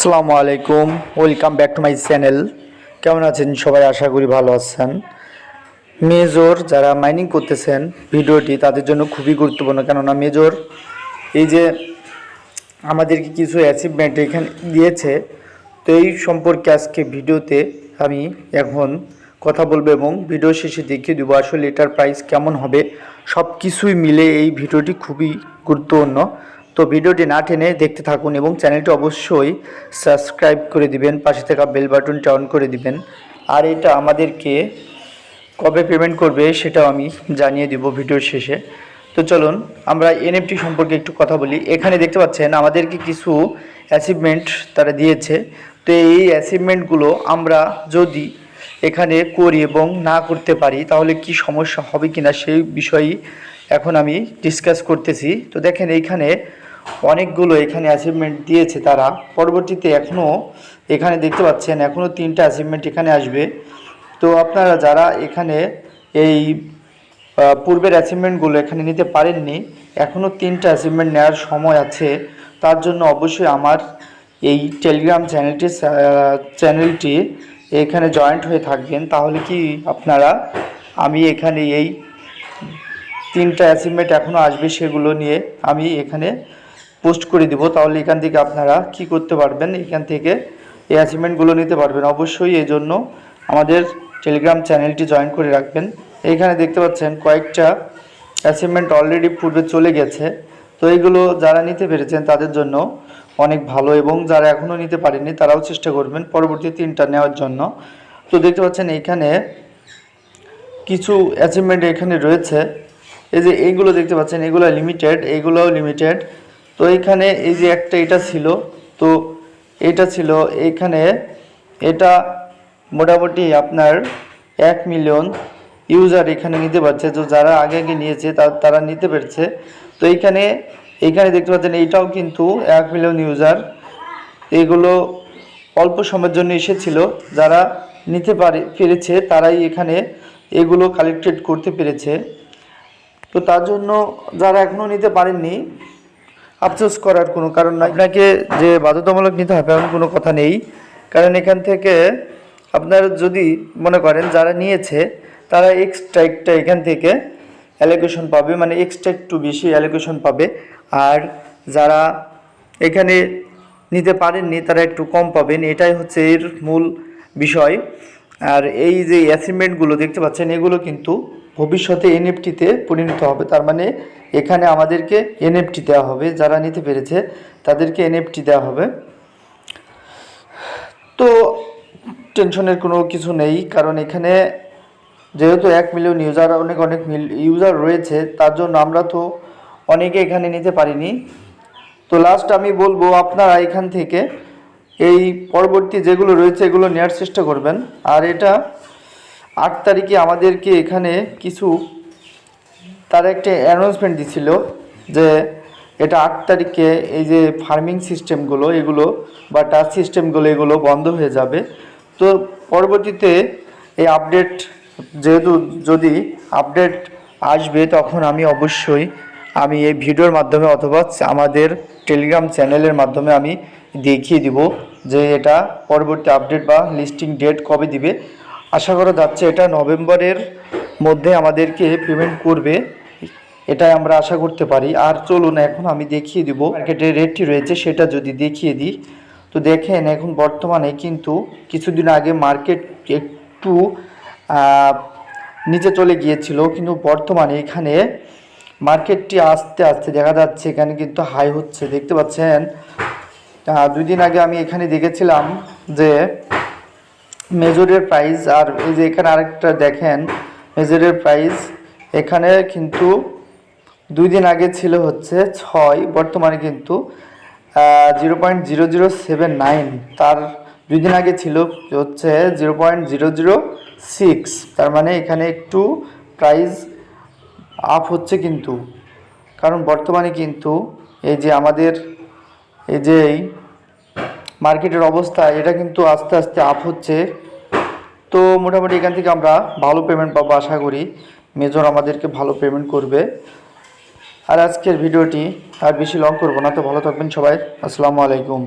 আসসালামু আলাইকুম welcome back to my channel কেমন আছেন সবাই? আশা করি ভালো আছেন। মেজর যারা মাইনিং করতেছেন ভিডিওটি তাদের জন্য খুবই গুরুত্বপূর্ণ। কেননা মেজর এই যে আমাদেরকে কিছু অ্যাচিভমেন্ট এখানে দিয়েছে, তো এই সম্পর্কে আজকে ভিডিওতে আমি এখন কথা বলব এবং ভিডিও শেষে দেখিয়ে দেবো আসলে এটার প্রাইস কেমন হবে। সব কিছুই মিলে এই ভিডিওটি খুবই গুরুত্বপূর্ণ। তো ভিডিওটি না টেনে দেখতে থাকুন এবং চ্যানেলটি অবশ্যই সাবস্ক্রাইব করে দিবেন, পাশে থাকা বেল বাটনটা অন করে দিবেন। আর এটা আমাদেরকে কবে পেমেন্ট করবে সেটাও আমি জানিয়ে দিব ভিডিওর শেষে। তো চলুন, আমরা এনএফটি সম্পর্কে একটু কথা বলি। এখানে দেখতে পাচ্ছেন, আমাদেরকে কিছু অ্যাচিভমেন্ট তারা দিয়েছে। তো এই অ্যাচিভমেন্টগুলো আমরা যদি এখানে করি এবং না করতে পারি, তাহলে কি সমস্যা হবে কিনা সেই বিষয়েই এখন আমি ডিসকাস করতেছি। তো দেখেন, এইখানে অনেকগুলো এখানে অ্যাচিভমেন্ট দিয়েছে তারা। পরবর্তীতে এখনও এখানে দেখতে পাচ্ছেন এখনও তিনটা অ্যাচিভমেন্ট এখানে আসবে। তো আপনারা যারা এখানে এই পূর্বের অ্যাচিভমেন্টগুলো এখানে নিতে পারেননি এখনও তিনটা অ্যাচিভমেন্ট নেওয়ার সময় আছে। তার জন্য অবশ্যই আমার এই টেলিগ্রাম চ্যানেলটি চ্যানেলটি এখানে জয়েন্ট হয়ে থাকবেন। তাহলে কি আপনারা, আমি এখানে এই তিনটা অ্যাচিভমেন্ট এখনও আসবে সেগুলো নিয়ে আমি এখানে পোস্ট করে দিব। তাহলে এখান থেকে আপনারা কি করতে পারবেন? এখান থেকে এই অ্যাচিভমেন্টগুলো নিতে পারবেন। অবশ্যই এই জন্য আমাদের টেলিগ্রাম চ্যানেলটি জয়েন করে রাখবেন। এইখানে দেখতে পাচ্ছেন কয়েকটা অ্যাচিভমেন্ট অলরেডি পূর্বে চলে গেছে। তো এইগুলো যারা নিতে পেরেছেন তাদের জন্য অনেক ভালো এবং যারা এখনও নিতে পারেনি তারাও চেষ্টা করবেন পরবর্তী তিনটা নেওয়ার জন্য। তো দেখতে পাচ্ছেন এইখানে কিছু অ্যাচিভমেন্ট এখানে রয়েছে। এই যে এইগুলো দেখতে পাচ্ছেন, এগুলো লিমিটেড এইগুলোও লিমিটেড তো এইখানে এই যে একটা এটা ছিল, তো এটা ছিল এইখানে এটা মোটামুটি আপনার এক মিলিয়ন ইউজার এখানে নিতে পারছে, তো যারা আগে আগে নিয়েছে তারা নিতে পেরেছে। তো এইখানে এইখানে দেখতে পাচ্ছেন এইটাও কিন্তু এক মিলিয়ন ইউজার। এগুলো অল্প সময়ের জন্য এসেছিল, যারা নিতে পারে, পেরেছে, তারাই এখানে এগুলো কালেক্টেড করতে পেরেছে। তো তার জন্য যারা এখনও নিতে পারেননি আফসোস করার কোনো কারণ নাই। আপনাকে যে বাধ্যতামূলক নিতে হবে এমন কোনো কথা নেই। কারণ এখান থেকে আপনার যদি মনে করেন যারা নিয়েছে, তারা এক্সট্রা একটা এখান থেকে অ্যালোকেশন পাবে মানে এক্সট্রা একটু বেশি অ্যালোকেশন পাবে। আর যারা এখানে নিতে পারেননি, তারা একটু কম পাবেন। এটাই হচ্ছে এর মূল বিষয়। আর এই যে অ্যাচিভমেন্টগুলো দেখতে পাচ্ছেন, এগুলো কিন্তু ভবিষ্যতে এনএফটিতে পরিণত হবে। তার মানে এখানে আমাদেরকে এনএফটি দেওয়া হবে, যারা নিতে পেরেছে তাদেরকে এনএফটি দেওয়া হবে। তো টেনশনের কোনো কিছু নেই, কারণ এখানে যেহেতু এক মিলিয়ন ইউজার, অনেক অনেক ইউজার রয়েছে, তার জন্য আমরা তো অনেকে এখানে নিতে পারিনি। তো লাস্ট আমি বলব, আপনারা এখান থেকে এই পরবর্তী যেগুলো রয়েছে এগুলো নেওয়ার চেষ্টা করবেন। আর এটা আট তারিখে আমাদেরকে এখানে কিছু, তার একটা অ্যানাউন্সমেন্ট দিছিল যে এটা আট তারিখে এই যে ফার্মিং সিস্টেমগুলো এগুলো বা টাচ সিস্টেমগুলো এগুলো বন্ধ হয়ে যাবে। তো পরবর্তীতে এই আপডেট যেহেতু যদি আপডেট আসবে, তখন আমি অবশ্যই আমি এই ভিডিওর মাধ্যমে অথবা আমাদের টেলিগ্রাম চ্যানেলের মাধ্যমে আমি দেখিয়ে দিব যে এটা পরবর্তী আপডেট বা লিস্টিং ডেট কবে দিবে। আশা করা যাচ্ছে এটা নভেম্বরের মধ্যে আমাদেরকে পেমেন্ট করবে। এটাই আমরা আশা করতে পারি। আর চলুন, এখন আমি দেখিয়ে দিব। মার্কেটের রেটটি রয়েছে, সেটা যদি দেখিয়ে দিই। তো দেখেন, এখন বর্তমানে কিন্তু কিছুদিন আগে মার্কেট একটু নিচে চলে গিয়েছিল। কিন্তু বর্তমানে এখানে মার্কেটটি আস্তে আস্তে দেখা যাচ্ছে, এখানে কিন্তু হাই হচ্ছে। দেখতে পাচ্ছেন? দুই দিন আগে আমি এখানে দেখেছিলাম যে মেজরের প্রাইস আর এই যে এখানে আরেকটা দেখেন, মেজরের প্রাইস এখানে কিন্তু দুই দিন আগে ছিল হচ্ছে ছয়, বর্তমানে কিন্তু zero point zero zero seven nine তার দুই দিন আগে ছিল হচ্ছে zero point zero zero six তার মানে এখানে একটু প্রাইস আপ হচ্ছে কিন্তু। কারণ বর্তমানে কিন্তু এই যে আমাদের, এই যে এই মার্কেটের অবস্থা, এটা কিন্তু আস্তে আস্তে আপ হচ্ছে। তো মোটামুটি এখান থেকে আমরা ভালো পেমেন্ট পাবো আশা করি। মেজর আমাদেরকে ভালো পেমেন্ট করবে। আর আজকের ভিডিওটি আর বেশি লং করব না। তো ভালো থাকবেন সবাই। আসসালামু আলাইকুম।